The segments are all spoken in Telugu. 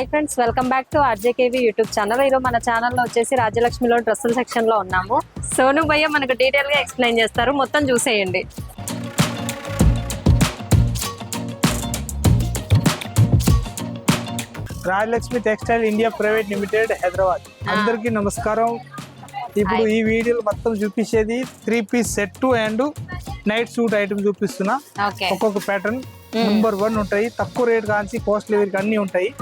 Hi friends welcome back to RJKV YouTube channel. ఈరోజు మన ఛానల్లో వచ్చేసి రాజ్యలక్ష్మిలో డ్రెస్సుల సెక్షన్లో ఉన్నాము. సోను భయ్య మనకు డీటెయిల్గా ఎక్స్ప్లెయిన్ చేస్తారు. మొత్తం చూసేయండి. Rajalakshmi textile India private limited Hyderabad. అందరికీ నమస్కారం. ఇప్పుడు ఈ వీడియోలో మొత్తం చూపించేది three piece set and night suit item చూపిస్తున్నా. ఒక్కొక్క ప్యాటర్న్ నెంబర్ వన్ ఉంటాయి. తక్కువ రేట్ కాంచి కాస్ట్లీ వేరికి అన్ని ఉంటాయి.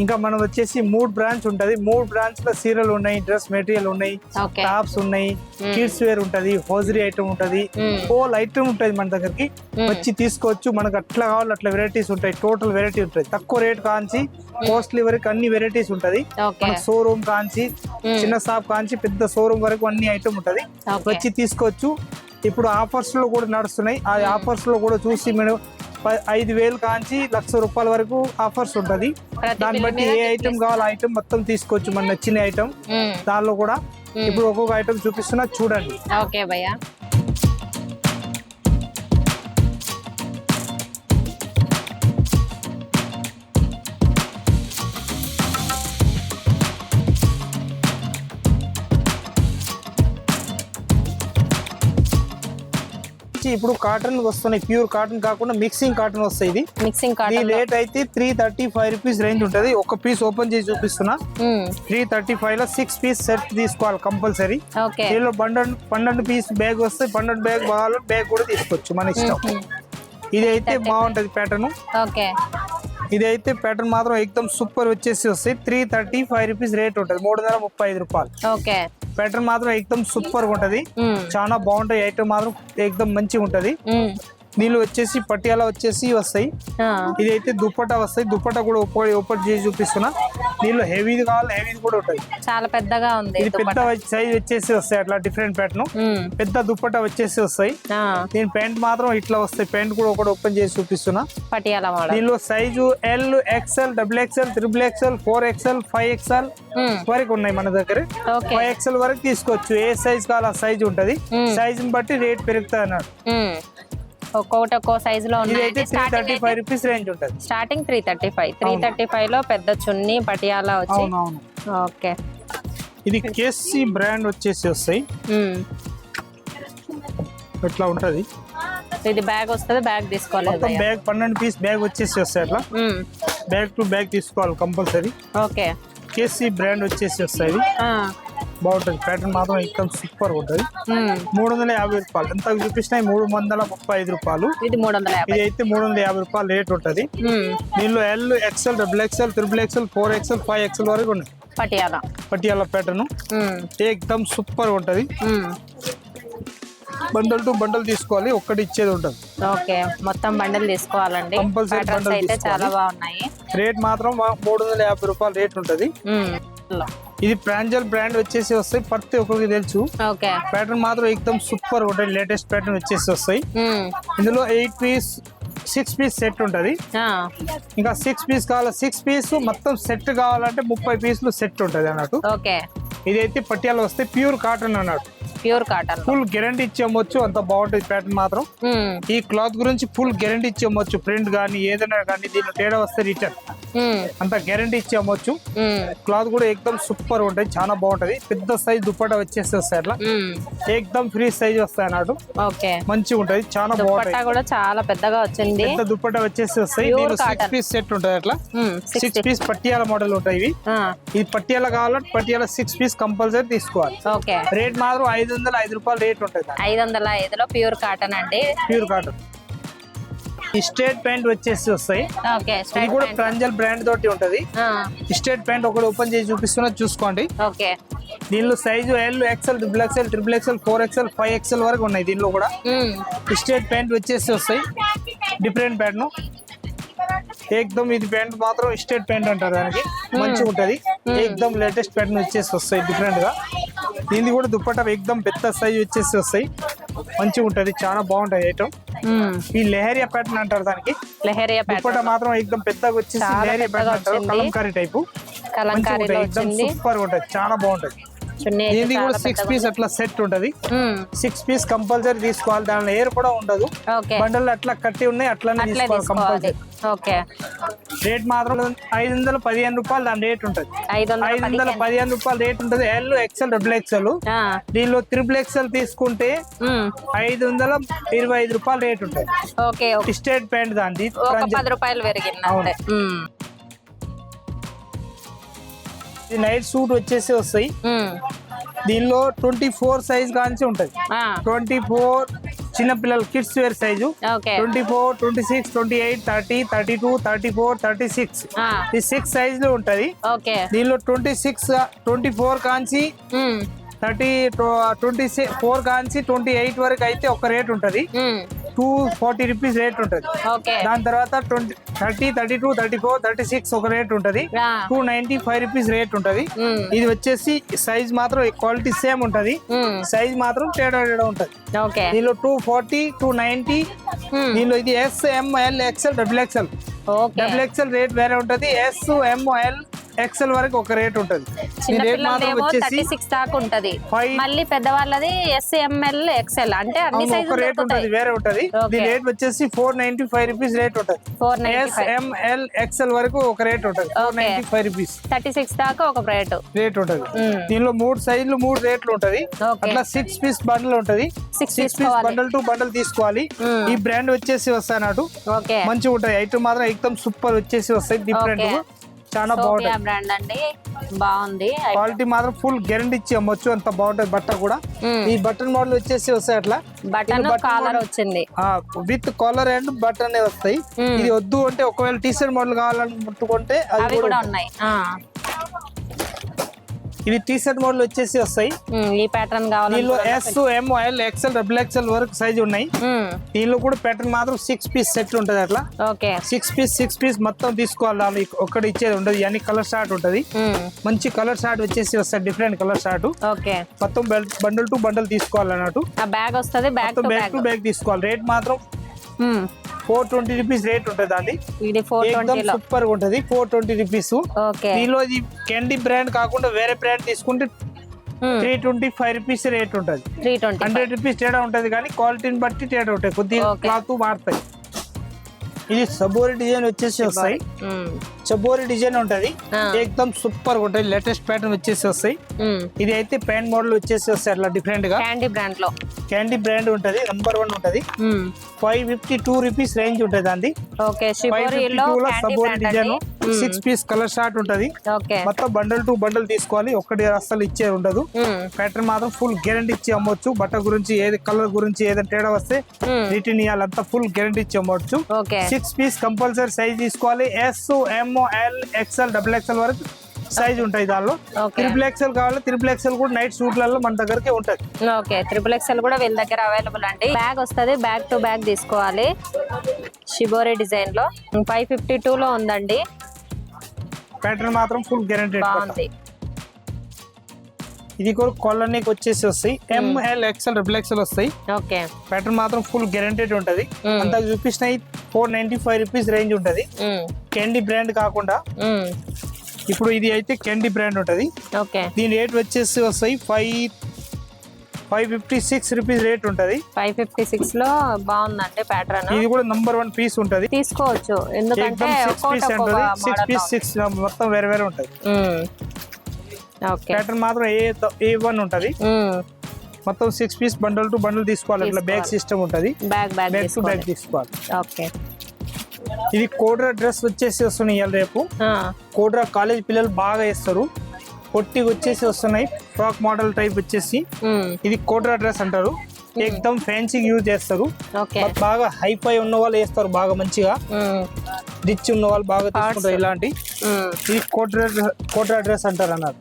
ఇంకా మనం వచ్చేసి మూడు బ్రాంచ్ ఉంటది. మూడు బ్రాంచ్లో సీరియల్ ఉన్నాయి డ్రెస్ మెటీరియల్ ఉన్నాయి టాప్స్ ఉన్నాయి కిడ్స్ వేర్ ఉంటది హోజరీ ఐటమ్ ఉంటది. హోల్ ఐటమ్ ఉంటది మన దగ్గరికి. వచ్చి తీసుకోవచ్చు. మనకు అట్లా కావాలి అట్లా వెరైటీస్ ఉంటాయి. టోటల్ వెరైటీ ఉంటుంది తక్కువ రేట్ కాంచి కాస్ట్లీ వరకు అన్ని వెరైటీస్ ఉంటది. షోరూమ్ కాంచి చిన్న షాప్ కాంచి పెద్ద షోరూమ్ వరకు అన్ని ఐటమ్ ఉంటది. వచ్చి తీసుకోవచ్చు. ఇప్పుడు ఆఫర్స్లో కూడా నడుస్తున్నాయి. ఆ ఆఫర్స్లో కూడా చూసి ప- ఐదు వేలు కాంచి లక్ష రూపాయల వరకు ఆఫర్స్ ఉంటది. దాన్ని బట్టి ఏ ఐటమ్ కావాలో ఐటమ్ మొత్తం తీసుకోవచ్చు మన నచ్చిన ఐటమ్ దానిలో కూడా ఇప్పుడు ఒక్కొక్క ఐటమ్ చూపిస్తున్నా చూడండి. ఓకే భయ్య. ఇప్పుడు కాటన్ వస్తున్నాయి. ప్యూర్ కాటన్ కాకుండా మిక్సింగ్ కాటన్ వస్తాయి ఇది మిక్సింగ్ కాటన్ రేట్ అయితే three thirty five rupees range ఉంటది. ఒక పీస్ ఓపెన్ చేసి చూపిస్తున్నా. త్రీ థర్టీ ఫైవ్లో సిక్స్ పీస్ సెట్ తీసుకోవాలి కంపల్సరీ దీనిలో పన్నెండు పన్నెండు పీస్ బ్యాగ్ వస్తే పన్నెండు బ్యాగ్ కావాలి బ్యాగ్ కూడా తీసుకోవచ్చు మన ఇష్టం. ఇది అయితే బాగుంటది ప్యాటర్న్ ఓకే ఇది అయితే ప్యాటర్న్ మాత్రం ఎక్దమ్ సూపర్ వచ్చేసి వస్తాయి. Three thirty five rupees rate ఉంటుంది. మూడు వందల ముప్పై ఐదు రూపాయలు. ఓకే. ప్యాటర్న్ మాత్రం ఎక్దమ్ సూపర్ ఉంటది. చాలా బాగుంటాయి. ఐటమ్ మాత్రం ఎక్దమ్ మంచిగా ఉంటది. దీనిలో వచ్చేసి పటియాలా వచ్చేసి వస్తాయి. ఇది అయితే దుప్పటా వస్తాయి. దుప్పటా కూడా ఓపెన్ ఓపెన్ చేసి చూపిస్తున్నా. దీనిలో హెవీది కావాలి హెవీది కూడా ఉంటాయి. చాలా పెద్దగా ఉంది ఇది పెద్ద సైజ్ వచ్చేసి వస్తాయి అట్లా డిఫరెంట్ ప్యాటర్న్. పెద్ద దుప్పటా వచ్చేసి వస్తాయి. దీని ప్యాంట్ మాత్రం ఇట్లా వస్తాయి. ప్యాంట్ కూడా ఒకటి ఓపెన్ చేసి చూపిస్తున్నా. పటియాలా మోడల్ దీనిలో size L XL double XL triple XL four XL five XL. వరకు ఉన్నాయి మన దగ్గర. ఫైవ్ ఎక్స్ఎల్ వరకు తీసుకోవచ్చు. ఏ సైజ్ కావాలి ఆ సైజ్ ఉంటది. సైజ్ బట్టి రేట్ పెరుగుతుంది అన్నాడు. ఒక్కొక్కటి ఒక్కో సైజ్లో ఉన్నాయి. థర్టీ ఫైవ్ రూపీస్ రేంజ్ ఉంటది. Starting three thirty five three thirty ఫైవ్లో పెద్ద చున్నీ పటియాలా వచ్చి. ఓకే. ఇది కేసీ బ్రాండ్ వచ్చేసి వస్తాయి. ఇట్లా ఉంటది? ఇది బ్యాగ్ వస్తుంది బ్యాగ్ మొత్తం బ్యాగ్ పన్నెండు పీస్ బ్యాగ్ వచ్చేసి వస్తాయి అట్లా. బ్యాగ్ టు బ్యాగ్ తీసుకోవాలి కంపల్సరీ ఓకే. కేసీ బ్రాండ్ వచ్చేసి వస్తాయి. బాగుంటది. ప్యాటర్న్ మాత్రం ఎక్దమ్ సూపర్ ఉంటది. మూడు వందల యాభై రూపాయలు. ఎంత చూపించినాయి మూడు వందల ముప్పై ఐదు రూపాయలు. ఇది మూడు వందల యాభై. ఇది అయితే మూడు వందల యాభై రూపాయలు రేట్ ఉంటది. దీనిలో L XL double XL triple XL four XL five XL వరకు ఉన్నాయి. పటియాలా. పటియాల ప్యాటర్న్ ఉమ్. ఏకదమ్ సూపర్ ఉంటది. బండల్ టు బండల్ తీసుకోవాలి. ఒక్కటి ఇచ్చేది ఉంటది. ఓకే. మొత్తం బండిల్ తీసుకోవాలండి. ప్యాటర్న్స్ bundle అయితే చాలా. బాగున్నాయి. రేట్ మాత్రం మూడు వందల యాభై రూపాయలు రేట్ ఉంటది. ఇది ప్రాంజల్ బ్రాండ్ వచ్చేసి వస్తాయి. ప్రతి ఒక్కరికి తెలుసు. ప్యాటర్న్ మాత్రం ఎక్దమ్ సూపర్ ఉంటాయి లేటెస్ట్ ప్యాటర్న్ వచ్చేసి వస్తాయి. ఇందులో eight piece six piece set ఉంటది. ఇంకా సిక్స్ పీస్ కావాలి? సిక్స్ పీస్ మొత్తం సెట్ కావాలంటే ముప్పై పీసులు సెట్ ఉంటది అన్నట్టు. ఇదైతే పట్యాలు వస్తాయి. ప్యూర్ కాటన్ అన్నట్టు. ప్యూర్ కాటన్ ఫుల్ గ్యారంటీ ఇచ్చి అమ్మొచ్చు అంత బాగుంటుంది ప్యాటర్న్ మాత్రం. ఈ క్లాత్ గురించి ఫుల్ గ్యారంటీ ఇచ్చి అమ్మొచ్చు ప్రింట్ కానీ ఏదైనా కానీ దీనిలో తేడా వస్తే రిటర్న్. అంత గ్యారంటీ ఇచ్చి అమ్మొచ్చు ఉమ్. క్లాత్ కూడా ఎక్దమ్ సూపర్ ఉంటాయి. చాలా బాగుంటది. పెద్ద సైజ్ దుప్పటా వచ్చేసి వస్తాయి అట్లా ఉమ్. ఎక్దమ్ ఫ్రీ సైజ్ వస్తాయి అన్నట్టు. ఓకే. మంచిగా ఉంటది చాలా బాగుంటాయి. దుపట్టా కూడా చాలా పెద్దగా వచ్చింది. పెద్ద దుప్పటా వచ్చేసి వస్తాయి సిక్స్. పీస్ సెట్ ఉంటది అట్లా. సిక్స్ పీస్ పట్టియాల మోడల్ ఉంటాయి ఇవి. ఇది పట్టియాల కావాలంటే పట్టియాల సిక్స్ పీస్ కంపల్సరీ తీసుకోవాలి. రేట్ మాత్రం ఐదు వందల ఐదు రూపాయలు రేట్ ఉంటుంది ఐదు వందల ఐదులో ప్యూర్ కాటన్ అండి. Pure cotton. స్టేట్ ప్యాంట్ వచ్చేసి వస్తాయి. ఓకే ఇది కూడా. ప్రంజల్ బ్రాండ్ తోటి ఉంటది. స్టేట్ ప్యాంట్ ఒకటి ఓపెన్ చేసి చూపిస్తున్నా చూసుకోండి. ఓకే. దీనిలో size L XL triple XL triple XL four XL five XL వరకు ఉన్నాయి దీనిలో కూడా. స్టేట్ ప్యాంట్ వచ్చేసి వస్తాయి. డిఫరెంట్ ప్యాంట్ ఏకదమ్ ఇది ప్యాంట్ మాత్రం స్టేట్ ప్యాంట్ అంటారు దానికి. మంచిగా ఉంటది. ఏకదమ్ లేటెస్ట్ ప్యాంట్ వచ్చేసి వస్తాయి డిఫరెంట్గా. దీనికి కూడా దుప్పట్టా ఏకదమ్ పెద్ద సైజ్ వచ్చేసి వస్తాయి. మంచిగా ఉంటది చాలా బాగుంటది ఐటమ్. ఈ లెహరియా ప్యాటర్న్ అంటారు దానికి. లెహరియా ప్యాటర్న్ మాత్రం ఏకదమ్ పెద్దగా వచ్చేసి లెహరియా ప్యాటర్న్ అంటారు. కలంకారీ టైపు ఎక్దమ్ వచ్చింది. సూపర్ ఉంటది చాలా బాగుంటది. దీనికి కూడా సిక్స్ పీస్ అట్లా సెట్ ఉంటది. సిక్స్ పీస్ కంపల్సరీ తీసుకోవాలి దానిలో ఎయిర్ కూడా ఉండదు. బండలు అట్లా కట్టి ఉన్నాయి అట్లానే అట్లే తీసుకోవాలి కంపల్సరీ ఓకే. రేట్ మాత్రం ఐదు వందల పదిహేను రూపాయలు దాని రేట్ ఉంటది. ఐదు వందల పదిహేను. రూపాయలు రేట్ ఉంటది. ఎల్ ఎక్సెల్ డబుల్ ఎక్సెల్ దీనిలో త్రిబుల్ ఎక్సెల్ తీసుకుంటే ఐదు వందల ఇరవై ఐదు రూపాయలు రేట్ ఉంటుంది. ఓకే. స్టేట్ ప్యాంట్ ఒక పది రూపాయలు పెరిగింది ఇది నైట్ సూట్ వచ్చేసి వస్తాయి. దీనిలో ట్వంటీ ఫోర్ సైజ్ కాంచి ఉంటది ట్వంటీ ఫోర్ చిన్న పిల్లలు kids wear size twenty four twenty six twenty eight thirty thirty two thirty four thirty six ఈ సిక్స్ సైజ్లో ఉంటది దీనిలో ట్వంటీ సిక్స్ ట్వంటీ ఫోర్ కాంచి థర్టీ ట్వంటీ ఫోర్ కాంచి ట్వంటీ ఎయిట్ వరకు అయితే ఒక రేట్ ఉంటది. టూ ఫార్టీ రూపీస్ రేట్ ఉంటది. దాని తర్వాత twenty thirty thirty two thirty four thirty six ఒక రేట్ ఉంటది. Two ninety five rupees rate ఉంటది. ఇది వచ్చేసి సైజ్ మాత్రం క్వాలిటీ సేమ్ ఉంటది. సైజ్ మాత్రం తేడా తేడా ఉంటది. దీనిలో టూ ఫార్టీ టూ నైన్టీ దీనిలో ఇది S M L XL double XL double XL rate వేరే ఉంటది. ఎస్ ఎంఎల్ ఎక్స్ఎల్ వరకు ఒక రేట్ ఉంటది. చిన్న పిల్లలదేమో థర్టీ సిక్స్ దాకా ఉంటది. ఫైవ్ మళ్ళీ పెద్దవాళ్ళది ఎస్ఎంఎల్ ఎక్సెల్ అంటే అన్ని ఒక రేట్ ఉంటది వేరే ఉంటది. దీని రేట్ వచ్చేసి four ninety five rupees rate ఉంటది. Four ninety S five M L XL వరకు ఒక రేట్ ఉంటది. Four. Ninety five rupees thirty six దాకా ఒక రేటు రేట్ ఉంటది. దీనిలో మూడు సైజులు మూడు రేట్లు ఉంటది. అట్లా సిక్స్ పీస్ బండిల్ ఉంటది. Six piece bundle to bundle తీసుకోవాలి. మ్మ్. ఈ బ్రాండ్ వచ్చేసి వస్తాయి ఓకే మంచిగా ఉంటది ఐటమ్ మాత్రం ఎక్దమ్ సూపర్ వచ్చేసి వస్తాయి. డిఫరెంట్. చాలా బాగుంటది బ్రాండ్ అండి. బాగుంది. క్వాలిటీ మాత్రం ఫుల్ గ్యారంటీ ఇచ్చి. అమ్మొచ్చు అంత బాగుంటది. బట్ట కూడా. ఈ బటన్ మోడల్ వచ్చేసి వస్తాయి అట్లా. Button collar. వచ్చింది. విత్ కాలర్ అండ్ బటన్ అనేది వస్తాయి. ఇది వద్దు అంటే ఒకవేళ టీ షర్ట్ మోడల్ కావాలని ముట్టుకుంటే అది అవి కూడా. ఉన్నాయి. ఇది టీ షర్ట్ మోడల్ వచ్చేసి వస్తాయి. ఈ ప్యాటర్న్ కావాలి దీనిలో S M L XL double XL వరకు సైజ్ ఉన్నాయి. దీనిలో కూడా ప్యాటర్న్ మాత్రం సిక్స్ పీస్ సెట్ ఉంటది అట్లా. Okay. Six piece six piece మొత్తం తీసుకోవాలి. వాళ్ళు ఒక్కటి ఇచ్చేది ఉండదు. అన్ని కలర్ షార్ట్ ఉంటది. మంచి కలర్ షార్ట్ వచ్చేసి వస్తాయి. Different colour shade okay. మొత్తం బండల్ టు బండల్ తీసుకోవాలి అన్నట్టు. ఆ బ్యాగ్ వస్తుంది బ్యాగ్ బ్యాగ్ టు బ్యాగ్ తీసుకోవాలి. రేట్ మాత్రం ఫోర్ ట్వంటీ రూపీస్ రేట్ ఉంటుంది ట్వంటీలో సూపర్ ఉంటది ఫోర్ ట్వంటీ రూపీస్ దీనిలో ఇది క్యాండీ బ్రాండ్ కాకుండా వేరే బ్రాండ్ తీసుకుంటే three twenty five rupees rate ఉంటుంది. హండ్రెడ్ రూపీస్ తేడా ఉంటది కానీ క్వాలిటీని బట్టి తేడా ఉంటాయి. కొద్దిగా. క్లాత్ మారుతాయి. ఇది సబోరి డిజైన్ వచ్చేసి వస్తాయి. చబోరి డిజైన్ ఉంటది. ఆ. ఎక్దమ్ సూపర్ ఉంటది. లేటెస్ట్ ప్యాటర్న్ వచ్చేసి వస్తాయి. ఇది అయితే ప్యాంట్ మోడల్ వచ్చేసి వస్తాయి అట్లా డిఫరెంట్గా. క్యాండీ బ్రాండ్లో. క్యాండీ బ్రాండ్ ఉంటది నంబర్ వన్ ఉంటది. Five fifty two rupees range ఉంటది అంది design six piece colour shade ఉంటది. మొత్తం బండల్ టు బండల్ తీసుకోవాలి ఒక్కటి అస్సలు ఇచ్చే ఉండదు. ప్యాటర్న్ మాత్రం ఫుల్ గ్యారంటీ ఇచ్చి అమ్మొచ్చు. బట్ట గురించి ఏది కలర్ గురించి ఏదైనా తేడా వస్తే రిటర్న్ ఇవ్వాలంతా ఫుల్ గ్యారంటీ ఇచ్చి అమ్మొచ్చు. Okay six piece compulsory size తీసుకోవాలి. S M L XL double XL వరకు సైజ్ ఉంటాయి దానిలో. త్రిపుల్ ఎక్స్ఎల్ కావాలి త్రిపుల్ ఎక్స్ఎల్ కూడా నైట్ సూట్లలో మన దగ్గరకే ఉంటుంది ఓకే త్రిపుల్ ఎక్స్ఎల్ కూడా వీళ్ళ దగ్గర అవైలబుల్ అండి. బ్యాగ్ వస్తుంది బ్యాగ్ టు బ్యాగ్ తీసుకోవాలి. షిబోరి డిజైన్లో. ఫైవ్ ఫిఫ్టీ టూ లో ఉందండి. ప్యాటర్న్ మాత్రం ఫుల్ గ్యారంటీ బాగుంది. ఇది కూడా కొల్లనికి వచ్చేసి వస్తాయి M L XL double XL వస్తాయి. ఓకే. ప్యాటర్న్ మాత్రం ఫుల్ గ్యారంటెడ్ ఉంటది. అంత చూపించినాయి four ninety five rupees range ఉంటది. కెండీ బ్రాండ్ కాకుండా. ఇప్పుడు ఇది అయితే కెండీ బ్రాండ్ ఉంటది. ఓకే. దీని రేట్ వచ్చేసి వస్తాయి five five fifty six rupees rate ఉంటది. ఫైవ్ ఫిఫ్టీ సిక్స్లో బాగుందండి ప్యాటర్న్ ఇది కూడా నంబర్ వన్ పీస్ ఉంటది. తీసుకోవచ్చు. ఎందుకంటే సిక్స్ పీస్ సిక్స్ మొత్తం వేరే వేరే ఉంటది. ప్యాటర్న్ మాత్రం ఏ ఏ వన్ ఉంటది. మొత్తం six piece bundle to bundle తీసుకోవాలి. అట్లా బ్యాగ్. సిస్టమ్ ఉంటది. బ్యాగ్ బ్యాగ్ టు బ్యాగ్ తీసుకోవాలి. ఓకే. ఇది కోడ్రా డ్రెస్ వచ్చేసి వస్తున్నాయి ఇవాళ రేపు. కోడ్రా కాలేజ్ పిల్లలు బాగా వేస్తారు. పొట్టిగా వచ్చేసి వస్తున్నాయి. ఫ్రాక్ మోడల్ టైప్ వచ్చేసి. ఇది కోడ్రా డ్రెస్ అంటారు. ఎక్దమ్ ఫ్యాన్సీ యూజ్ చేస్తారు. బాగా హైఫై ఉన్న వాళ్ళు వేస్తారు బాగా మంచిగా. రిచ్ ఉన్న వాళ్ళు బాగా తీసుకుంటారు ఇలాంటి. కోట్రా కోట్రా డ్రెస్ అంటారు అన్నారు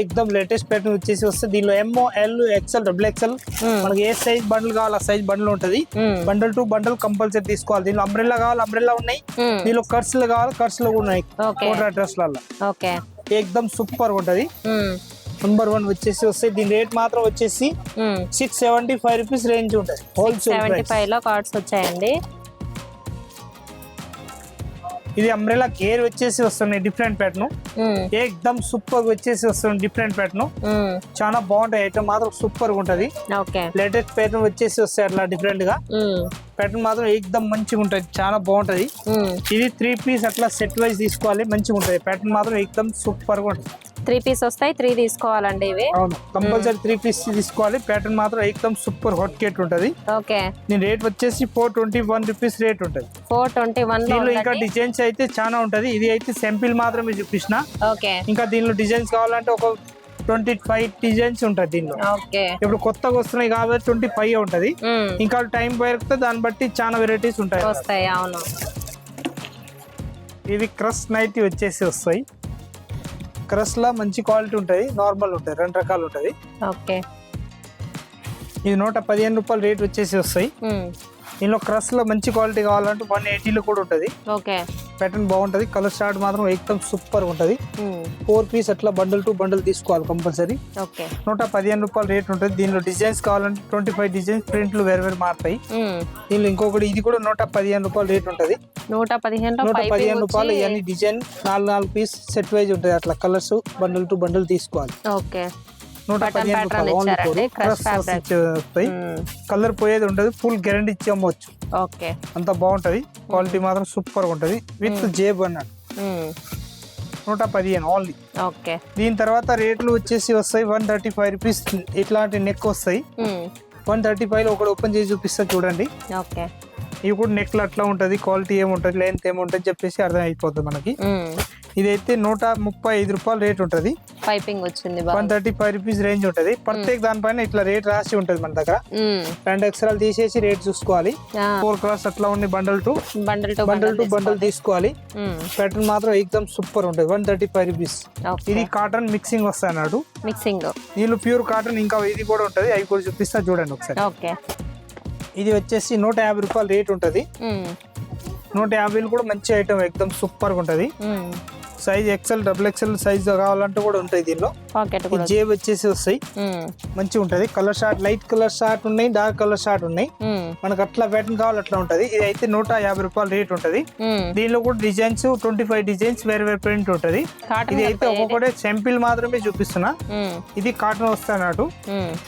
ఎక్దమ్ లేటెస్ట్ ప్యాటర్న్ వచ్చేసి వస్తే దీనిలో ఎంఓ ఎల్ ఎక్స్ఎల్ డబుల్ ఎక్స్ఎల్ ఉమ్. మనకి ఏ సైజ్ బండిల్ కావాలి ఆ సైజ్ బండిల్ ఉంటది. బండల్ టు బండల్ కంపల్సరీ తీసుకోవాలి. దీనిలో అంబ్రెల్లా కావాలి అంబ్రెల్లా ఉన్నాయి. దీనిలో కర్స్లు కావాలి కర్స్లు కూడా ఉన్నాయి. ఓకే. కోట్రా డ్రెస్లలో ఓకే. ఎక్దమ్ సూపర్ ఉంటది. నెంబర్ వన్ వచ్చేసి వస్తే దీని రేట్ మాత్రం వచ్చేసి. Six seventy five rupees range ఉంటుంది. హోల్సేల్ సెవెంటీ ఫైవ్లో కార్డ్స్ వచ్చాయండి. ఇది అంబ్రెలా గేర్ వచ్చేసి వస్తుంది డిఫరెంట్ ప్యాటర్న్ ఉమ్, ఏకదమ్ సూపర్ వచ్చేసి వస్తుంది డిఫరెంట్ ప్యాటర్న్ చాలా బాగుంటాయి ఐటమ్ మాత్రం సూపర్గా ఉంటది లేటెస్ట్ ప్యాటర్న్ వచ్చేసి వస్తాయి అట్లా డిఫరెంట్గా. ప్యాటర్న్ మాత్రం ఏకదమ్ మంచిగా ఉంటది చాలా బాగుంటది. ఇది త్రీ పీస్ అట్లా సెట్ వైజ్ తీసుకోవాలి మంచిగా ఉంటది ప్యాటర్న్ మాత్రం ఏకదమ్ సూపర్గా ఉంటుంది త్రీ పీస్ వస్తాయి త్రీ తీసుకోవాలండి ఇవి? అవును కంపల్సరీ త్రీ పీస్ తీసుకోవాలి ప్యాటర్న్ మాత్రం ఏకదమ్ సూపర్ హాట్ కేట్ ఉంటది. ఓకే. దీని రేట్ వచ్చేసి four twenty one rupees rate ఉంటది. ఫోర్ ట్వంటీ వన్ దీనిలో ఇంకా. డిజైన్స్ అయితే చాలా ఉంటది. ఇది అయితే సింపుల్ మాత్రమే చూపించిన ఓకే. ఇంకా దీనిలో డిజైన్స్ కావాలంటే ఒక ట్వంటీ ఫైవ్ డిజైన్స్ ఉంటాయి దీనిలో ఇప్పుడు కొత్తగా వస్తున్నాయి కాబట్టి ట్వంటీ ఫైవ్ ఉంటది ఇంకా టైం పెరిగితే దాన్ని బట్టి చాలా వెరైటీస్ ఉంటాయి. వస్తాయి అవును. ఇవి క్రస్ నైటీ వచ్చేసి వస్తాయి. క్రస్ లా మంచి క్వాలిటీ ఉంటుంది నార్మల్ ఉంటుంది రెండు రకాలు ఉంటుంది ఓకే. ఇది నూట పదిహేను రూపాయలు రేట్ వచ్చేసి వస్తాయి. దీనిలో క్రస్లో మంచి క్వాలిటీ కావాలంటే వన్ ఎయిటీలో కూడా ఉంటుంది. ఓకే. ప్యాటర్న్ బాగుంటుంది. కలర్ షార్ట్ మాత్రం ఎక్దమ్ సూపర్ ఉంటుంది. ఫోర్ పీస్ అట్లా బండిల్ టు బండిల్ తీసుకోవాలి కంపల్సరీ నూట పదిహేను రూపాయలు రేట్ ఉంటుంది. దీనిలో డిజైన్స్ కావాలంటే ట్వంటీ ఫైవ్ డిజైన్స్ ప్రింట్లు వేరు వేరు మారుతాయి. ఉమ్, దీనిలో ఇంకొకటి ఇది కూడా నూట పదిహేను రూపాయలు రేట్ ఉంటుంది. నూట పదిహేనులో నూట పదిహేను రూపాయలు ఇవన్నీ డిజైన్ నాలుగు నాలుగు పీస్ సెట్ వైజ్ ఉంటుంది. అట్లా కలర్స్ బండిల్ టు బండిల్ తీసుకోవాలి. ఓకే నూట పదిహేను pattern రూపాయలు. ఓన్లీ ఇచ్చారండి, crush fabric. వస్తాయి. ఉమ్, కలర్ పోయేది ఉండదు ఫుల్ గ్యారంటీ ఇచ్చి అమ్మవచ్చు ఓకే. అంత బాగుంటది. క్వాలిటీ మాత్రం సూపర్ ఉంటది. విత్ జేబ్ అన్నాడు. ఉమ్, నూట పదిహేను ఓన్లీ ఓకే. దీని తర్వాత రేట్లు వచ్చేసి వస్తాయి వన్ థర్టీ ఫైవ్ రూపీస్ ఇట్లాంటి నెక్ వస్తాయి. వన్ థర్టీ ఫైవ్లో ఒకటి ఓపెన్ చేసి చూపిస్తా చూడండి. ఓకే. ఇవి కూడా నెక్లు అట్లా ఉంటుంది క్వాలిటీ ఏముంటుంది లెంత్ ఏముంటుంది చెప్పేసి అర్థం అయిపోతుంది మనకి ఇదైతే నూట ముప్పై ఐదు రూపాయలు రేట్ ఉంటుంది. పైపింగ్ వచ్చింది one thirty five rupees range ఉంటుంది. ప్రత్యేక దానిపైన ఇట్లా రేట్ రాసి ఉంటుంది మన దగ్గర. రెండు అక్షరాలు తీసేసి రేట్ చూసుకోవాలి. ఫోర్ క్లాస్ అట్లా ఉంది bundle to bundle to bundle to bundle తీసుకోవాలి. ప్యాటర్న్ మాత్రం ఎక్దమ్ సూపర్ ఉంటుంది. వన్ థర్టీ ఫైవ్ రూపీస్ ఇది కాటన్ మిక్సింగ్ వస్తాయి అన్నాడు. మిక్సింగ్ దీనిలో ప్యూర్ కాటన్ ఇంకా ఇది కూడా ఉంటుంది. అవి కూడా చూపిస్తా చూడండి ఒకసారి. ఓకే ఇది వచ్చేసి నూట యాభై రూపాయలు రేట్ ఉంటుంది. నూట యాభైలు కూడా మంచి ఐటమ్ ఎక్దమ్ సూపర్గా ఉంటుంది. Size XL double XL size కావాలంటే కూడా ఉంటాయి దీనిలో. పాకెట్ జేబ్ వచ్చేసి వస్తాయి. ఉమ్, మంచిగా ఉంటుంది. Colour shade light colour shade ఉన్నాయి డార్క్ కలర్ షార్ట్ ఉన్నాయి. ఉమ్, మనకు అట్లా ప్యాటర్న్ కావాలి అట్లా ఉంటుంది. ఇది అయితే నూట యాభై రూపాయలు రేట్ ఉంటుంది. ఉమ్, దీనిలో కూడా డిజైన్స్ ట్వంటీ ఫైవ్ డిజైన్స్ వేరే వేరే ప్రింట్ ఉంటుంది. ఇది అయితే ఒక్కొక్కటే సింపుల్ మాత్రమే చూపిస్తున్నా. ఇది కాటన్ వస్తాయి అన్నట్టు.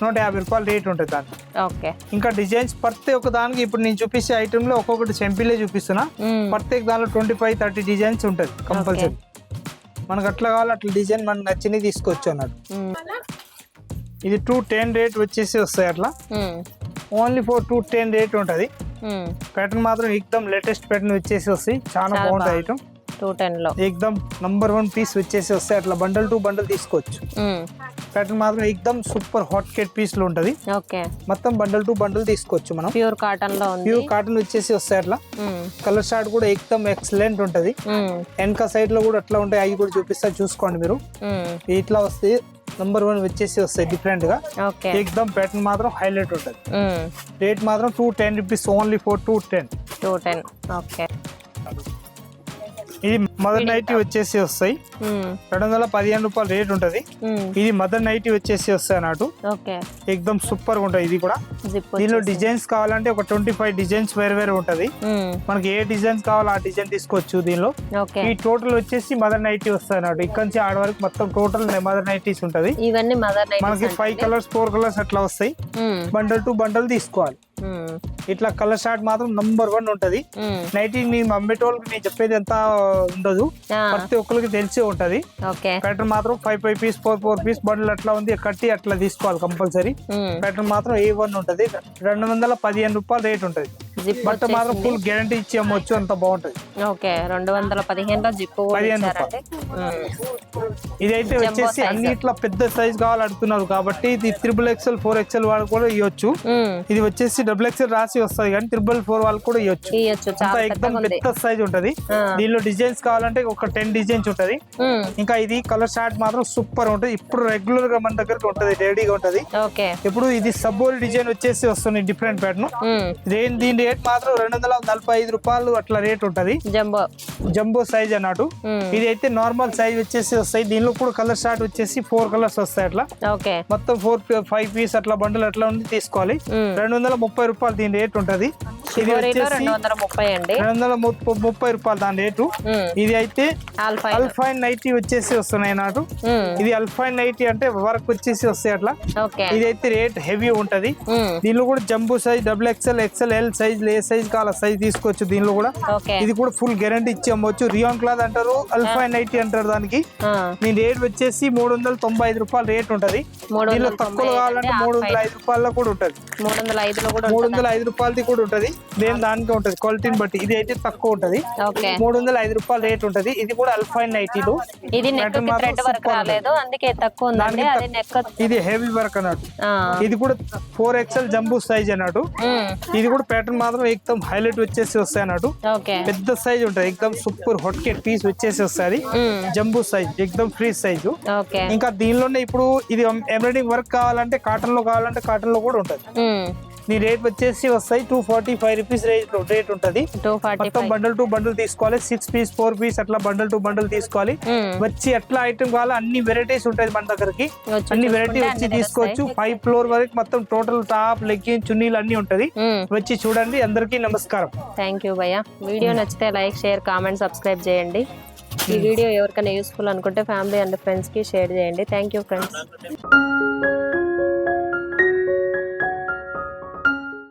నూట యాభై రూపాయలు రేట్ ఉంటుంది దానికి. ఇంకా డిజైన్స్ ప్రతి ఒక్క దానికి ఇప్పుడు నేను చూపించే ఐటమ్లో ఒక్కొక్కటి సింపులే చూపిస్తున్నా. ప్రత్యేక దానిలో ట్వంటీ ఫైవ్ థర్టీ డిజైన్స్ ఉంటుంది కంపల్సరీ మనకు అట్లా కావాలి అట్లా డిజైన్ మనకు నచ్చినవి తీసుకోవచ్చు అన్నట్టు ఇది టూ టెన్ రేట్ వచ్చేసి వస్తాయి అట్లా. Only four two ten rate ఉంటుంది. ప్యాటర్న్ మాత్రం ఎక్దమ్ లేటెస్ట్ ప్యాటర్న్ వచ్చేసి వస్తాయి. చాలా బాగుంది. ఐటమ్ టూ టెన్లో. ఎక్దమ్ నంబర్ వన్ పీస్ వచ్చేసి వస్తాయి. అట్లా బండల్ టు బండల్ తీసుకోవచ్చు. ప్యాటర్న్ మాత్రం ఎక్దమ్ సూపర్ హాట్ కేట్ పీస్లో ఉంటుంది. ఓకే. మొత్తం బండల్ టు బండల్ తీసుకోవచ్చు మనం. ప్యూర్ కాటన్లో ప్యూర్ కాటన్ వచ్చేసి వస్తాయి అట్లా. కలర్ షార్ట్ కూడా ఎక్దమ్ ఎక్సలెంట్ ఉంటుంది. వెనక సైడ్లో కూడా అట్లా ఉంటాయి. అవి కూడా చూపిస్తా చూసుకోండి మీరు. ఇట్లా వస్తాయి నంబర్ వన్ వచ్చేసి వస్తాయి డిఫరెంట్గా ఎక్దమ్ ప్యాటర్న్ మాత్రం హైలైట్ ఉంటుంది. రేట్ మాత్రం two ten rupees only four two ten. Two ten. Okay. Mother nighty వచ్చేసి వస్తాయి. రెండు వందల పదిహేను రూపాయలు రేట్ ఉంటుంది. ఇది మదర్ నైటీ వచ్చేసి వస్తాయి అన్నట్టు. ఎక్దమ్ సూపర్గా ఉంటుంది ఇది కూడా. దీనిలో డిజైన్స్ కావాలంటే ఒక ట్వంటీ ఫైవ్ డిజైన్స్ వేరే వేరే ఉంటుంది. మనకి ఏ డిజైన్స్ కావాలో ఆ డిజైన్ తీసుకోవచ్చు దీనిలో. ఈ టోటల్ వచ్చేసి మదర్ నైటీ వస్తాయి అన్నట్టు. ఇక్కడ నుంచి ఆడ వరకు మొత్తం టోటల్ మదర్ నైటీస్ ఉంటది. మనకి ఫైవ్ కలర్స్ ఫోర్ కలర్స్ అట్లా వస్తాయి. బండల్ టు బండల్ తీసుకోవాలి. ఇట్లా కలర్ షార్ట్ మాత్రం నంబర్ వన్ ఉంటది. నైటీ మేము అమ్మేటోళ్ళకి నేను చెప్పేది ఎంత ఉండదు. ప్రతి ఒక్కరికి తెలిసే ఉంటది. ప్యాటర్న్ మాత్రం five five piece four four piece bundle అట్లా ఉంది. కట్టి అట్లా తీసుకోవాలి కంపల్సరీ ప్యాటర్న్ మాత్రం ఏ వన్ ఉంటది. రెండు వందల పదిహేను రూపాయలు రేట్ ఉంటది. బట్ట మాత్రం ఫుల్ గ్యారంటీ ఇచ్చి అమ్మొచ్చు అంత బాగుంటది. ఓకే రెండు వందల పదిహేనులో జిప్పు పదిహేను ఇదైతే వచ్చేసి. అన్నిట్లో పెద్ద సైజ్ కావాలి అడుగుతున్నారు కాబట్టి ఇది త్రిబుల్ ఎక్స్ఎల్ ఫోర్ ఎక్స్ఎల్ వాళ్ళకి కూడా ఇవ్వచ్చు ఇది వచ్చేసి డబుల్ ఎక్స్ఎల్ రాసి వస్తుంది కానీ త్రిబుల్ ఫోర్ వాళ్ళకి కూడా ఇవ్వచ్చు ఎక్దమ్ పెద్ద సైజ్ ఉంటది. దీనిలో డిజైన్స్ కావాలంటే ఒక టెన్ డిజైన్స్ ఉంటది. ఇంకా ఇది కలర్ షార్ట్ మాత్రం సూపర్ ఉంటది. ఇప్పుడు రెగ్యులర్గా మన దగ్గర ఉంటది రెడీగా ఉంటది. ఇప్పుడు ఇది సబ్బోల్ డిజైన్ వచ్చేసి వస్తుంది డిఫరెంట్ ప్యాటర్న్ దేని దీని రేట్ మాత్రం రెండు వందల నలభై ఐదు రూపాయలు అట్లా రేట్ ఉంటది. జంబో. జంబో సైజ్ అన్నట్టు. ఇది అయితే నార్మల్ సైజ్ వచ్చేసి వస్తాయి. దీనిలో కూడా కలర్ షార్ట్ వచ్చేసి ఫోర్ కలర్స్ వస్తాయి అట్లా. మొత్తం ఫోర్ ఫైవ్ పీస్ అట్లా బండిల్ అట్లా ఉంది తీసుకోవాలి. రెండు వందల ముప్పై రూపాయలు దీని రేట్ ఉంటది. రెండు ముప్పై రూపాయలు దాని రేటు. ఇది అయితే అల్ఫైన్. నైటీ వచ్చేసి వస్తున్నాయి నాకు. ఇది అల్ఫైన్ నైటీ అంటే వర్క్ వచ్చేసి వస్తాయి అట్లా. ఇది అయితే రేట్ హెవీ ఉంటది. దీనిలో కూడా jumbo size double XL XL L size ఏ సైజ్ కావాల సైజ్ తీసుకోవచ్చు దీనిలో కూడా. ఇది కూడా ఫుల్ గ్యారంటీ ఇచ్చి అమ్మవచ్చు రియాన్ క్లాత్ అంటారు అల్ఫైన్ నైటీ అంటారు దానికి. దీని రేట్ వచ్చేసి మూడు వందల తొంభై ఐదు రూపాయలు రేట్ ఉంటది. దీనిలో తక్కువ కావాలంటే మూడు వందల ఐదు రూపాయల్లో కూడా ఉంటది. మూడు? వందల ఐదు రూపాయలది కూడా ఉంటది. దేని దానికి ఉంటది క్వాలిటీని బట్టి. ఇది అయితే తక్కువ ఉంటది. మూడు వందల ఐదు రూపాయలు రేట్ ఉంటది. ఇది కూడా అల్ఫైన్ నైటీలు ఇది రాలేదు. అందుకే తక్కువ ఉందండి. అది నెక్ ఇది హెవీ వర్క్ అన్నట్టు. ఇది కూడా ఫోర్ ఎక్స్ఎల్ జంబూ సైజ్ అన్నట్టు. ఇది కూడా ప్యాటర్న్ మాత్రం ఎక్దమ్ హైలైట్ వచ్చేసి వస్తాయి అన్నట్టు. పెద్ద సైజ్ ఉంటది. ఎక్దమ్ సూపర్ హాట్ కేట్ పీస్ వచ్చేసి వస్తుంది జంబూ సైజ్ ఎక్దమ్ ఫ్రీ సైజు. ఇంకా దీనిలోనే ఇప్పుడు ఇది ఎంబ్రాయిడింగ్ వర్క్ కావాలంటే కాటన్లో కావాలంటే కాటన్లో కూడా ఉంటది. నీ రేట్ వచ్చేసి వస్తాయి two forty five rupees rate rate ఉంటది. మొత్తం బండల్ టు బండల్ తీసుకోవాలి. సిక్స్ పీస్ ఫోర్ పీస్ అట్లా బండల్ టు బండల్ తీసుకోవాలి. వచ్చి ఎట్లా ఐటమ్ కావాలో అన్ని వెరైటీస్ ఉంటాయి మన దగ్గరికి. అన్ని వెరైటీ వచ్చి తీసుకోవచ్చు. ఫైవ్ ఫ్లోర్ వరకు మొత్తం టోటల్ టాప్ లెగ్గిన్ చున్నీలు అన్ని ఉంటది. తెలుస్తాయి వచ్చి చూడండి. అందరికీ నమస్కారం. థ్యాంక్ యూ భయ్య. వీడియో నచ్చితే లైక్ షేర్ కామెంట్ సబ్స్క్రైబ్ చేయండి. ఈ వీడియో ఎవరికైనా యూస్ఫుల్ అనుకుంటే ఫ్యామిలీ అండ్ ఫ్రెండ్స్కి షేర్ చేయండి. Thank you friends